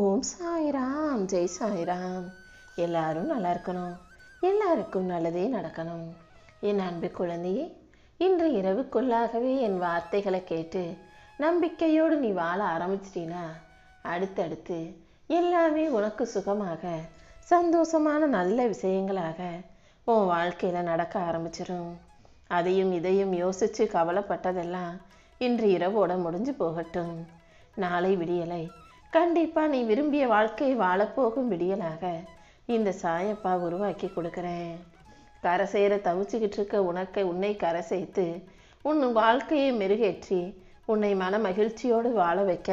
ஓம் சாய்ராம் ஜெய் சாய்ராம். எல்லாரும் நல்லா இருக்கணும். எல்லாருக்கும் நல்லதே நடக்கணும். என் அன்பு குழந்தையே இன்று இரவுக்குள்ளாகவே என் வார்த்தைகளை கேட்டு நம்பிக்கையோடு நீ வாழ ஆரம்பிச்சிட்டீனா அடுத்தடுத்து எல்லாமே உனக்கு சுகமாக சந்தோஷமான நல்ல விஷயங்களாக உன் வாழ்க்கையில் நடக்க ஆரம்பிச்சிடும் அதையும் இதையும் யோசித்து கவலைப்பட்டதெல்லாம் இன்று இரவோட முடிஞ்சு போகட்டும். நாளை விடியலை கண்டிப்பாக நீ விரும்பிய வாழ்க்கையை வாழப்போகும் விடியலாக. இந்த சாயப்பா உருவாக்கி கொடுக்குறேன். கரை செய்கிற தவிச்சுக்கிட்டு இருக்க உனக்கு உன்னை கரை சேர்த்து உன் வாழ்க்கையை மெருகேற்றி உன்னை மன மகிழ்ச்சியோடு வாழ வைக்க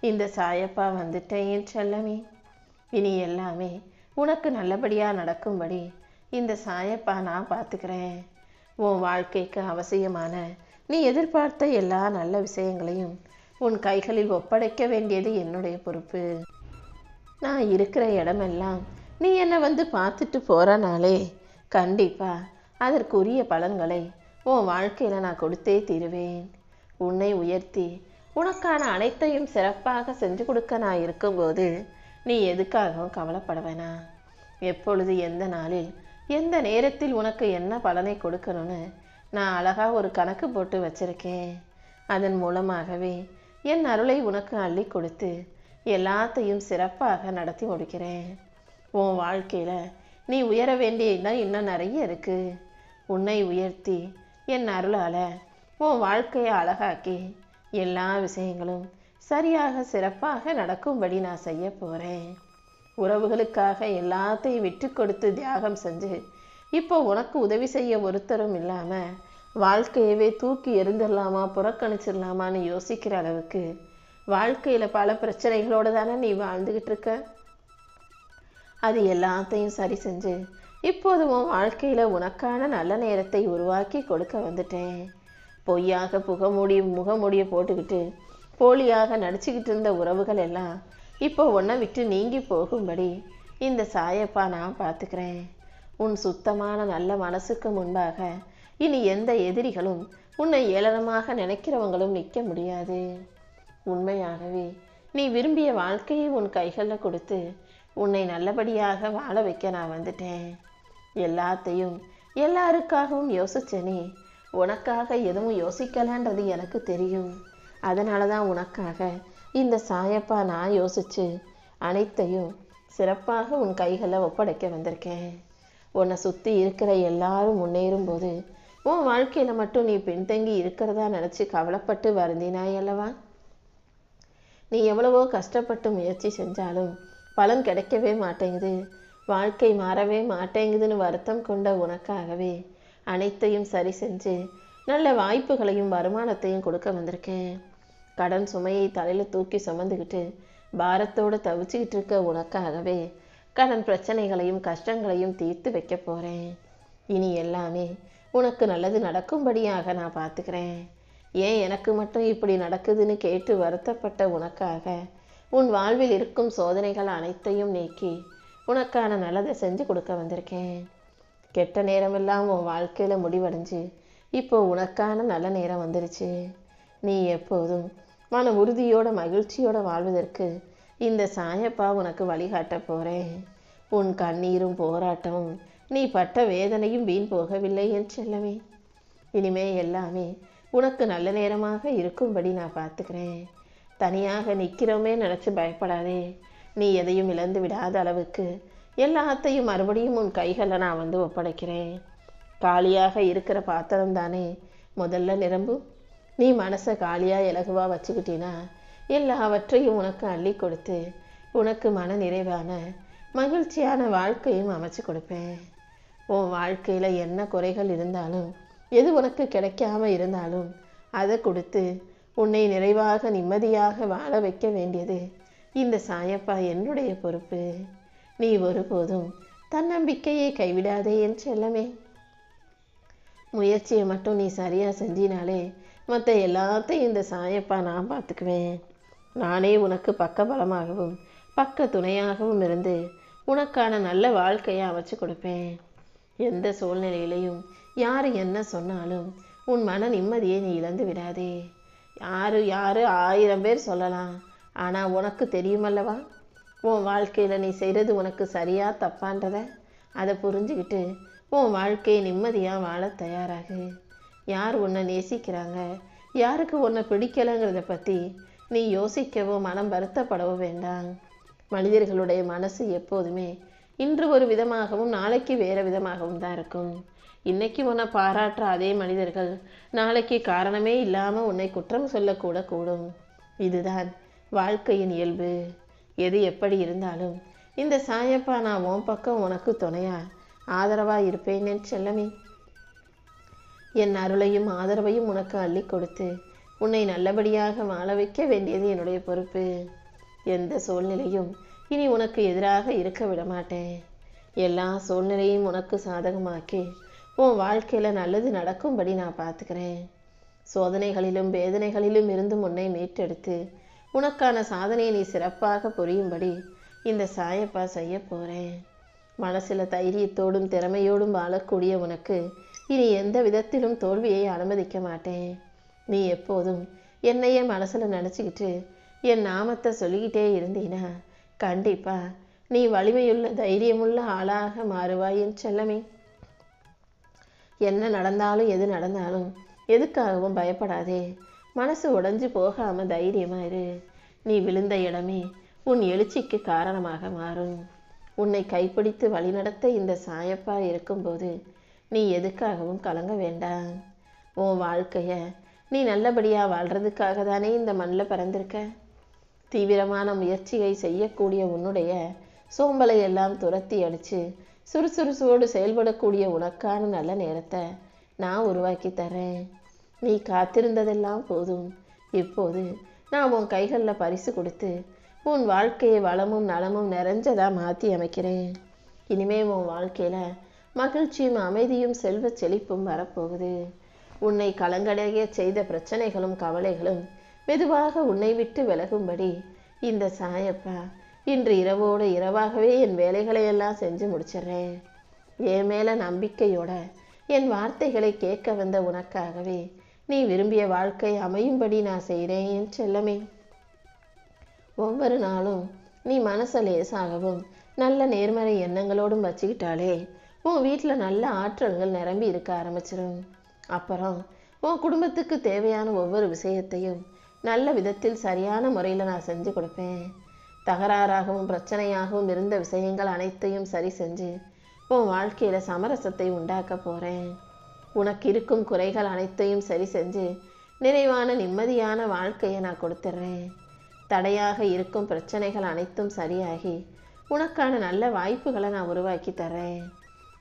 இந்த சாயப்பா வந்துட்டேன் செல்லமே. இனி எல்லாமே உனக்கு நல்லபடியாக நடக்கும்படி இந்த சாயப்பா நான் பார்த்துக்கிறேன் உன் வாழ்க்கைக்கு அவசியமான நீ எதிர்பார்த்த எல்லா நல்ல விஷயங்களையும் உன் கைகளில் ஒப்படைக்க வேண்டியது என்னுடைய பொறுப்பு. நான் இருக்கிற இடமெல்லாம் நீ என்னை வந்து பார்த்துட்டு போகிறனாலே கண்டிப்பாக அதற்குரிய பலன்களை உன் வாழ்க்கையில் நான் கொடுத்தே தீருவேன். உன்னை உயர்த்தி உனக்கான அனைத்தையும் சிறப்பாக செஞ்சு கொடுக்க நான் இருக்கும்போது நீ எதுக்காகவும் கவலைப்பட வேணாம் எப்பொழுது எந்த நாளில் எந்த நேரத்தில் உனக்கு என்ன பலனை கொடுக்கணும்னு நான் அழகாக ஒரு கணக்கு போட்டு வச்சிருக்கேன். அதன் மூலமாகவே என் அருளை உனக்கு அள்ளி கொடுத்து எல்லாத்தையும் சிறப்பாக நடத்தி முடிக்கிறேன். உன் வாழ்க்கையில் நீ உயர வேண்டியதுதான் இன்னும் நிறைய இருக்குது உன்னை உயர்த்தி என் அருளால் உன் வாழ்க்கையை அழகாக்கி எல்லா விஷயங்களும் சரியாக சிறப்பாக நடக்கும்படி நான் செய்ய போகிறேன் உறவுகளுக்காக எல்லாத்தையும் விட்டு கொடுத்து தியாகம் செஞ்சு இப்போ உனக்கு உதவி செய்ய ஒருத்தரும் இல்லாமல் வாழ்க்கையவே தூக்கி எறிந்துடலாமா புறக்கணிச்சிடலாமான்னு யோசிக்கிற அளவுக்கு வாழ்க்கையில் பல பிரச்சனைகளோடு தானே நீ வாழ்ந்துக்கிட்டு இருக்க? அது எல்லாத்தையும் சரி செஞ்சு இப்போது உன் வாழ்க்கையில் உனக்கான நல்ல நேரத்தை உருவாக்கி கொடுக்க வந்துட்டேன். பொய்யாக புகமூடி முகமூடியை போட்டுக்கிட்டு போலியாக நடிச்சுக்கிட்டு இருந்த உறவுகள் எல்லாம் இப்போ உன்னை விட்டு நீங்கி போகும்படி இந்த சாயப்பா நான் பார்த்துக்கிறேன். உன் சுத்தமான நல்ல மனசுக்கு முன்பாக இனி எந்த எதிரிகளும் உன்னை ஏளனமாக நினைக்கிறவங்களும் நிற்க முடியாது. உண்மையாகவே நீ விரும்பிய வாழ்க்கையை உன் கைகளில் கொடுத்து உன்னை நல்லபடியாக வாழ வைக்க நான் வந்துட்டேன். எல்லாத்தையும் எல்லாருக்காகவும் யோசிச்ச நீ உனக்காக எதுவும் யோசிக்கலான்றது எனக்கு தெரியும். அதனால தான் உனக்காக இந்த சாயப்பா நான் யோசிச்சு அனைத்தையும் சிறப்பாக உன் கைகளை ஒப்படைக்க வந்திருக்கேன். உன்னை சுற்றி இருக்கிற எல்லாரும் முன்னேறும் போது உன் வாழ்க்கையில் மட்டும் நீ பின்தங்கி இருக்கிறதா நினச்சி கவலைப்பட்டு வருந்தினாய் அல்லவா? நீ எவ்வளவோ கஷ்டப்பட்டு முயற்சி செஞ்சாலும் பலன் கிடைக்கவே மாட்டேங்குது. வாழ்க்கை மாறவே மாட்டேங்குதுன்னு வருத்தம் கொண்ட உனக்காகவே அனைத்தையும் சரி செஞ்சு நல்ல வாய்ப்புகளையும் வருமானத்தையும் கொடுக்க வந்திருக்கேன். கடன் சுமையை தலையில் தூக்கி சுமந்துக்கிட்டு பாரத்தோடு தவிச்சுக்கிட்டு இருக்க உனக்காகவே கடன் பிரச்சனைகளையும் கஷ்டங்களையும் தீர்த்து வைக்க போகிறேன் இனி எல்லாமே உனக்கு நல்லது நடக்கும்படியாக நான் பார்த்துக்கிறேன். ஏன் எனக்கு மட்டும் இப்படி நடக்குதுன்னு கேட்டு வருத்தப்பட்ட உனக்காக உன் வாழ்வில் இருக்கும் சோதனைகள் அனைத்தையும் நீக்கி உனக்கான நல்லதை செஞ்சு கொடுக்க வந்திருக்கேன். கெட்ட நேரமெல்லாம் உன் வாழ்க்கையில் முடிவடைஞ்சு இப்போ உனக்கான நல்ல நேரம் வந்துருச்சு. நீ எப்போதும் மன உறுதியோட மகிழ்ச்சியோட வாழ்வதற்கு இந்த சாயப்பா உனக்கு வழிகாட்ட போகிறேன் உன் கண்ணீரும் போராட்டமும் நீ பட்ட வேதனையும் வீண் போகவில்லை என் செல்லமே. இனிமே எல்லாமே உனக்கு நல்ல நேரமாக இருக்கும்படி நான் பார்த்துக்கிறேன். தனியாக நிற்கிறோமே நினச்சி பயப்படாதே. நீ எதையும் இழந்து விடாத அளவுக்கு எல்லாத்தையும் மறுபடியும் உன் கைகளில் நான் வந்து ஒப்படைக்கிறேன். காலியாக இருக்கிற பாத்திரம் தானே முதல்ல நிரம்பும் நீ மனசை காலியாக இலகுவாக வச்சுக்கிட்டீன்னா எல்லாவற்றையும் உனக்கு அள்ளி கொடுத்து உனக்கு மன நிறைவான மகிழ்ச்சியான வாழ்க்கையும் அமைச்சு கொடுப்பேன். உன் வாழ்க்கையில் என்ன குறைகள் இருந்தாலும் எது உனக்கு கிடைக்காம இருந்தாலும் அதை கொடுத்து உன்னை நிறைவாக நிம்மதியாக வாழ வைக்க வேண்டியது இந்த சாயப்பா என்னுடைய பொறுப்பு. நீ ஒருபோதும் தன்னம்பிக்கையை கைவிடாதே என் செல்லமே. முயற்சியை மட்டும் நீ சரியாக செஞ்சினாலே மற்ற எல்லாத்தையும் இந்த சாயப்பா நான் பார்த்துக்குவேன். நானே உனக்கு பக்கபலமாகவும் பக்க துணையாகவும் இருந்து உனக்கான நல்ல வாழ்க்கையை அமைச்சு கொடுப்பேன். எந்த சூழ்நிலையிலையும் யார் என்ன சொன்னாலும் உன் மன நிம்மதியை நீ இழந்து விடாதே. யாரு யாரு ஆயிரம் பேர் சொல்லலாம் ஆனால் உனக்கு தெரியுமல்லவா? உன் வாழ்க்கையில் நீ செய்கிறது உனக்கு சரியா தப்பான்றத? அதை புரிஞ்சுக்கிட்டு உன் வாழ்க்கையை நிம்மதியாக வாழ தயாராகு. யார் உன்னை நேசிக்கிறாங்க? யாருக்கு உன்னை பிடிக்கலைங்கிறத பற்றி நீ யோசிக்கவோ மனம் வருத்தப்படவோ வேண்டாம். மனிதர்களுடைய மனசு எப்போதுமே இன்று ஒரு விதமாகவும் நாளைக்கு வேறு விதமாகவும் தான் இருக்கும். இன்னைக்கு உன்னை பாராட்டுற அதே மனிதர்கள் நாளைக்கு காரணமே இல்லாமல் உன்னை குற்றம் சொல்லக்கூட கூடும். இதுதான் வாழ்க்கையின் இயல்பு. எது எப்படி இருந்தாலும் இந்த சாயப்பா நான் உன் பக்கம் உனக்கு துணையா ஆதரவா இருப்பேன் செல்லமே. என் அருளையும் ஆதரவையும் உனக்கு அள்ளி கொடுத்து உன்னை நல்லபடியாக வாழ வைக்க வேண்டியது என்னுடைய பொறுப்பு. எந்த சூழ்நிலையும் இனி உனக்கு எதிராக இருக்க விடமாட்டேன். எல்லா சூழ்நிலையும் உனக்கு சாதகமாக்கி உன் வாழ்க்கையில் நல்லது நடக்கும்படி நான் பார்த்துக்கிறேன். சோதனைகளிலும் வேதனைகளிலும் இருந்து உன்னை மீட்டெடுத்து உனக்கான சாதனையை நீ சிறப்பாக புரியும்படி இந்த சாயப்பா செய்ய போகிறேன் மனசில் தைரியத்தோடும் திறமையோடும் வாழக்கூடிய உனக்கு இனி எந்த விதத்திலும் தோல்வியை அனுமதிக்க மாட்டேன். நீ எப்போதும் என்னையே மனசில் நினச்சிக்கிட்டு என் நாமத்தை சொல்லிக்கிட்டே இருந்தீனா கண்டிப்பா. நீ வலிமையுள்ள தைரியமுள்ள ஆளாக மாறுவாய் என் செல்லமே. என்ன நடந்தாலும் எது நடந்தாலும் எதுக்காகவும் பயப்படாதே. மனசு உடஞ்சு போகாம தைரியமா இரு. நீ விழுந்த இடமே உன் எழுச்சிக்கு காரணமாக மாறும். உன்னை கைப்பிடித்து வழிநடத்த இந்த சாயப்பா இருக்கும்போது நீ எதுக்காகவும் கலங்க வேண்டாம். உன் வாழ்க்கைய நீ நல்லபடியா வாழ்றதுக்காக தானே இந்த மண்ணில் பிறந்திருக்க. தீவிரமான முயற்சியை செய்யக்கூடிய உன்னுடைய சோம்பலை எல்லாம் துரத்தி அடித்து சுறுசுறுசுவோடு செயல்படக்கூடிய உனக்கான நல்ல நேரத்தை நான் உருவாக்கி தரேன் நீ காத்திருந்ததெல்லாம் போதும். இப்போது நான் உன் கைகளில் பரிசு கொடுத்து உன் வாழ்க்கையை வளமும் நலமும் நிறைஞ்சதாக மாற்றி அமைக்கிறேன். இனிமே உன் வாழ்க்கையில் மகிழ்ச்சியும் அமைதியும் செல்வ செழிப்பும் வரப்போகுது. உன்னை கலங்கடைய செய்த பிரச்சனைகளும் கவலைகளும் மெதுவாக உன்னை விட்டு விலகும்படி இந்த சாயப்பா இன்று இரவோடு இரவாகவே என் வேலைகளை எல்லாம் செஞ்சு முடிச்சிடுறேன். என் மேலே நம்பிக்கையோட என் வார்த்தைகளை கேட்க வந்த உனக்காகவே நீ விரும்பிய வாழ்க்கை அமையும்படி நான் செய்கிறேன் என் செல்லமே. ஒவ்வொரு நாளும் நீ மனசை லேசாகவும் நல்ல நேர்மறை எண்ணங்களோடும் வச்சுக்கிட்டாலே உன் வீட்டில் நல்ல ஆற்றல்கள் நிரம்பி இருக்க ஆரம்பிச்சிடும் அப்புறம் உன் குடும்பத்துக்கு தேவையான ஒவ்வொரு விஷயத்தையும் நல்ல விதத்தில் சரியான முறையில் நான் செஞ்சு கொடுப்பேன். தகராறாகவும் பிரச்சனையாகவும் இருந்த விஷயங்கள் அனைத்தையும் சரி செஞ்சு உன் வாழ்க்கையில் சமரசத்தை உண்டாக்க போகிறேன் உனக்கு இருக்கும் குறைகள் அனைத்தையும் சரி செஞ்சு நிறைவான நிம்மதியான வாழ்க்கையை நான் கொடுத்துட்றேன் தடையாக இருக்கும் பிரச்சனைகள் அனைத்தும் சரியாகி உனக்கான நல்ல வாய்ப்புகளை நான் உருவாக்கி தரேன்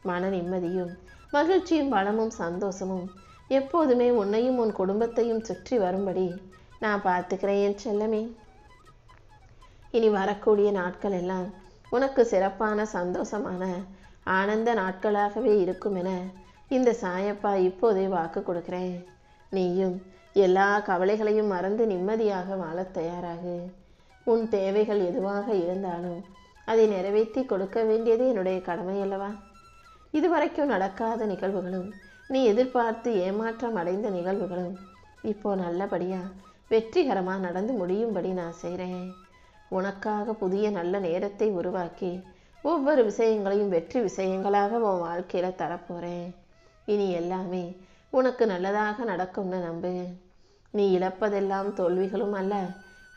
மன நிம்மதியும் மகிழ்ச்சியும் வளமும் சந்தோஷமும் எப்போதுமே உன்னையும் உன் குடும்பத்தையும் சுற்றி வரும்படி நான் பார்த்துக்கிறேன் என் செல்லமே. இனி வரக்கூடிய நாட்கள் எல்லாம் உனக்கு சிறப்பான சந்தோஷமான ஆனந்த நாட்களாகவே இருக்கும் என இந்த சாயப்பா இப்போதே வாக்கு கொடுக்குறேன். நீயும் எல்லா கவலைகளையும் மறந்து நிம்மதியாக வாழத் தயாராகு. உன் தேவைகள் எதுவாக இருந்தாலும் அதை நிறைவேற்றி கொடுக்க வேண்டியது என்னுடைய கடமை அல்லவா இதுவரைக்கும் நடக்காத நிகழ்வுகளும் நீ எதிர்பார்த்து ஏமாற்றம் அடைந்த நிகழ்வுகளும் இப்போ நல்லபடியாக வெற்றிகரமாக நடந்து முடியும்படி நான் செய்கிறேன் உனக்காக புதிய நல்ல நேரத்தை உருவாக்கி ஒவ்வொரு விஷயங்களையும் வெற்றி விஷயங்களாக உன் வாழ்க்கையில் தரப்போகிறேன் இனி எல்லாமே உனக்கு நல்லதாக நடக்கும்னு நம்பு. நீ இழப்பதெல்லாம் தோல்விகளும் அல்ல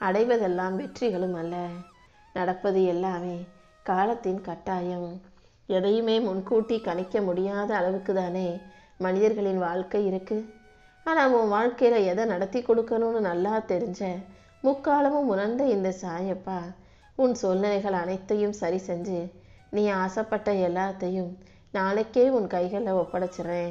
அடைவதெல்லாம் வெற்றிகளும் அல்ல. நடப்பது எல்லாமே காலத்தின் கட்டாயம். எதையுமே முன்கூட்டி கணிக்க முடியாத அளவுக்கு தானே மனிதர்களின் வாழ்க்கை இருக்குது ஆனால் உன் வாழ்க்கையில் எதை நடத்தி கொடுக்கணும்னு நல்லா தெரிஞ்ச முக்காலமும் உணர்ந்த இந்த சாயப்பா உன் சூழ்நிலைகள் அனைத்தையும் சரி செஞ்சு நீ ஆசைப்பட்ட எல்லாத்தையும் நாளைக்கே உன் கைகளில் ஒப்படைச்சிடுறேன்.